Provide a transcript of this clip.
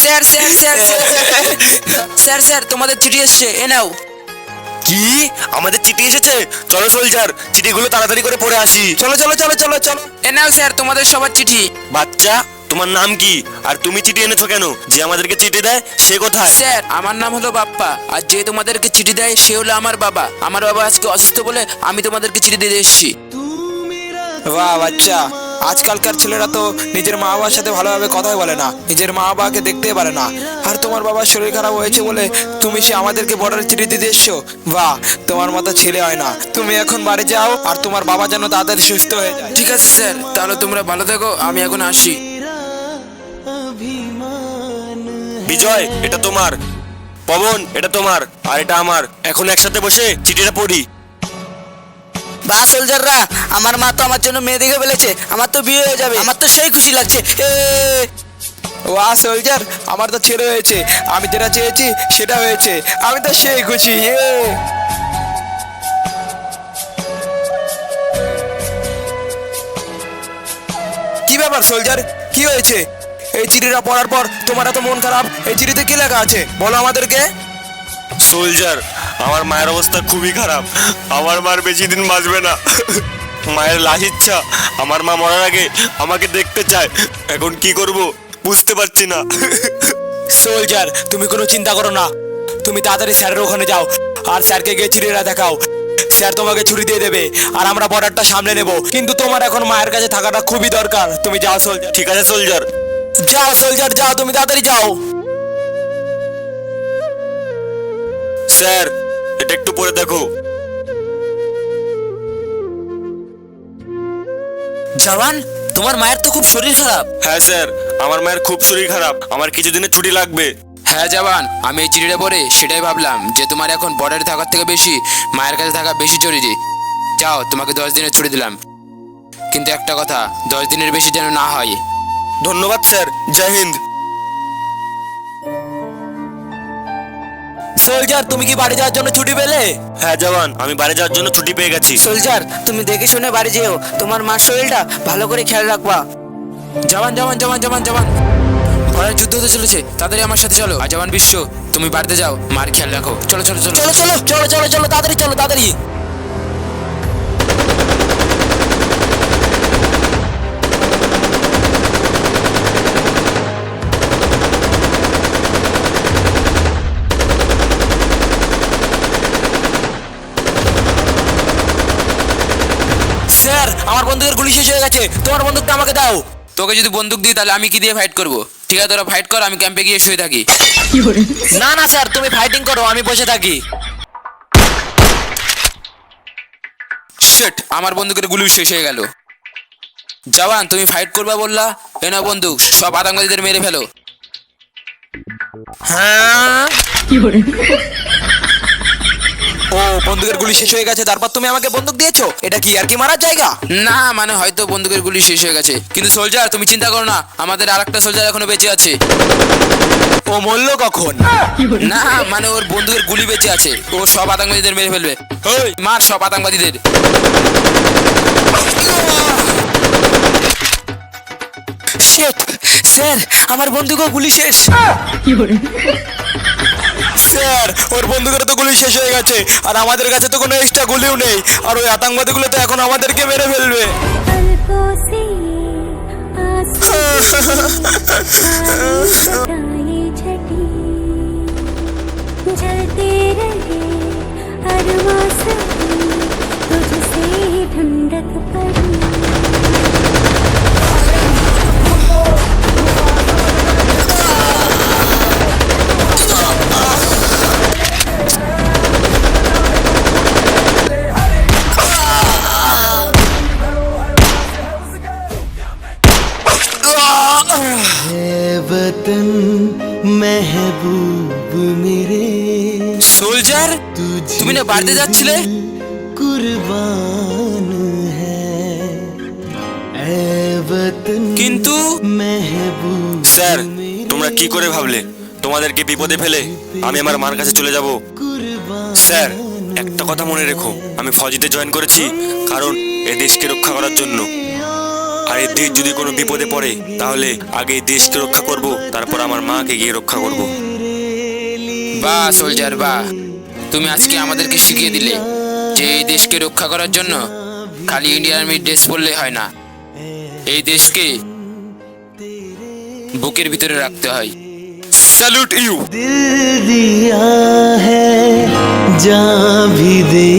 Sir sir sir sir sir sir তোমাদের চিঠি এসছে এ নাও। কি? আমাদের চিঠি এসেছে? চলো সোলজার চিঠিগুলো তাড়াতাড়ি করে পড়ে আসি। চলো চলো চলো চলো চলো। এ নাও স্যার তোমাদের সবার চিঠি। বাচ্চা তোমার নাম কি? আর তুমি চিঠি এনেছো কেন? যে আমাদেরকে চিঠি দেয় সে কোথায়? স্যার আমার নাম হলো বাপ্পা আর যে তোমাদেরকে চিঠি দেয় সে হলো আমার বাবা। আমার বাবা আজকে অসুস্থ বলে আমি তোমাদেরকে চিঠি দিয়ে এসেছি। বাহ বাচ্চা। আজকালকার ছেলেরা তো নিজের মা বাবার সাথে ভালোভাবে কথাই বলে না নিজের মা বাবাকে দেখতে পারে না। আর তোমার বাবার শরীর খারাপ হয়েছে বলে তুমি সে আমাদেরকে বর্ডার চিঠি দিতে এসছো? বাহ তোমার মতো ছেলে হয় না। তুমি এখন বাড়ি যাও আর তোমার বাবা যেন তাড়াতাড়ি সুস্থ হয়ে যায়। ঠিক আছে স্যার তাহলে তোমরা ভালো থেকো আমি এখন আসি বিজয় এটা তোমার। পবন এটা তোমার। আর এটা আমার। এখন একসাথে বসে চিঠিটা পড়ি। বা সোলজাররা আমার মা তো আমার জন্য মেয়ে দেখে ফেলেছে আমার তো বিয়ে হয়ে যাবে আমার তো সেই খুশি লাগছে এ। ওয়া সোলজার আমার তো ছেড়ে হয়েছে আমি যেটা চেয়েছি সেটা হয়েছে আমি তো সেই খুশি এ। কি ব্যাপার সোলজার কি হয়েছে? এই চিঠিটা পড়ার পর তোমার এত মন খারাপ এই চিঠিতে কি লেখা আছে? বলো আমাদেরকে। সোলজার আমার মায়ের অবস্থা খুবই খারাপ। আমার মার বেশি দিন বাঁচবে না। মায়ের লাশ ইচ্ছা আমার মা মরার আগে আমাকে দেখতে চায়। এখন কি করব বুঝতে পারছি না। সোলজার তুমি কোনো চিন্তা করো না। তুমি তাড়াতাড়ি স্যারের ওখানে যাও। আর স্যারকে গিয়ে চিঠিটা দেখাও। স্যার তোমাকে ছুরি দিয়ে দেবে। আর আমরা বর্ডারটা সামলে নেব। কিন্তু তোমার এখন মায়ের কাছে থাকাটা খুবই দরকার। তুমি যাও সোলজার ঠিক আছে সোলজার যাও সোলজার যাও তুমি তাড়াতাড়ি যাও। স্যার এটা একটু পরে দেখো। জওয়ান তোমার মায়ের তো খুব শরীর খারাপ। হ্যাঁ স্যার আমার মায়ের খুব শরীর খারাপ। আমার কিছুদিনের ছুটি লাগবে। হ্যাঁ জওয়ান আমি এই চিঠিটা পড়ে সেটাই ভাবলাম যে তোমার এখন বর্ডারে থাকার থেকে বেশি মায়ের কাছে থাকা বেশি জরুরি। যাও তোমাকে দশ দিনের ছুটি দিলাম। কিন্তু একটা কথা দশ দিনের বেশি যেন না হয়। ধন্যবাদ স্যার জয় হিন্দ। সোলজার তুমি কি বাড়ি যাওয়ার জন্য ছুটি পেলে? হ্যাঁ জওয়ান আমি বাড়ি যাওয়ার জন্য ছুটি পেয়ে গেছি। সোলজার তুমি দেখে শুনে বাড়ি যেও। তোমার মার শরীরটা ভালো করে খেয়াল রাখবা। জওয়ান জওয়ান জওয়ান জওয়ান জওয়ান। ভয়ের যুদ্ধ তো চলেছে তাদেরই আমার সাথে চলো। আর জওয়ান বিশ্ব তুমি বাড়িতে যাও মার খেয়াল রাখো। চলো চলো। চলো চলো চলো চলো চলো তাড়াতাড়ি চলো তাড়াতাড়ি। আমার বন্ধুদের গুলি শেষ হয়ে গেছে। তোমার বন্দুকটা আমাকে দাও। তোকে যদি বন্দুক দিই তাহলে আমি কি দিয়ে ফাইট করব? ঠিক আছে তোরা ফাইট কর আমি ক্যাম্পে গিয়ে শুয়ে থাকি। না না স্যার তুমি ফাইটিং করো আমি বসে থাকি। শিট আমার বন্দুকের গুলি শেষ হয়ে গেল। জওয়ান তুমি ফাইট করবা বললা? এ না বন্দুক সব আতঙ্কবাদীদের মেরে ফেলো। হ্যাঁ? ও বন্দুকের গুলি শেষ হয়ে গেছে তারপর তুমি আমাকে বন্দুক দিয়েছ? এটা কি আর কি মারার জায়গা? না মানে হয়তো বন্দুকের গুলি শেষ হয়ে গেছে। কিন্তু সোলজার তুমি চিন্তা করো না আমাদের আরেকটা সোলজার এখনও বেঁচে আছে। ও মরল কখন? না মানে ওর বন্দুকের গুলি বেঁচে আছে। ও সব আতঙ্কবাদীদের মেরে ফেলবে। ওই মার সব আতঙ্কবাদীদের। শেট স্যার আমার বন্ধুকেও গুলি শেষ। স্যার ওর বন্দুকের তো গুলি শেষ হয়ে গেছে আর আমাদের কাছে তো কোনো এক্সট্রা গুলিও নেই আর ওই আতঙ্কবাদীগুলো তো এখন আমাদেরকে মেরে ফেলবে पलकों से आंसू छाए छटी जलते रहे अरमां सभी तुझसे ठंडक पड़ी वतन महबूब मेरे সোলজার তুমি না বাড়িতে যাচ্ছিলে कुर्बान है ए वतन কিন্তু महबूब স্যার তোমরা কি করে ভাবলে তোমাদেরকে বিপদে ফেলে আমি আমার মার কাছে চলে যাব कुर्बान স্যার একটা কথা মনে রেখো আমি ফৌজিতে জয়েন করেছি কারণ এ দেশকে রক্ষা করার জন্য আর এই দেশ যদি কোনো বিপদে পড়ে তাহলে আগে দেশকে রক্ষা করব তারপর আমার মাকে গিয়ে রক্ষা করব। বা সোলজার বা। তুমি আজকে আমাদেরকে শিখিয়ে দিলে যে এই দেশকে রক্ষা করার জন্য খালি ইন্ডিয়ান আর্মির ড্রেস পরলে হয় না। এই দেশকে বুকের ভিতরে রাখতে হয়। Salute you. দিল দিয়া হ্যাঁ যা ভি দে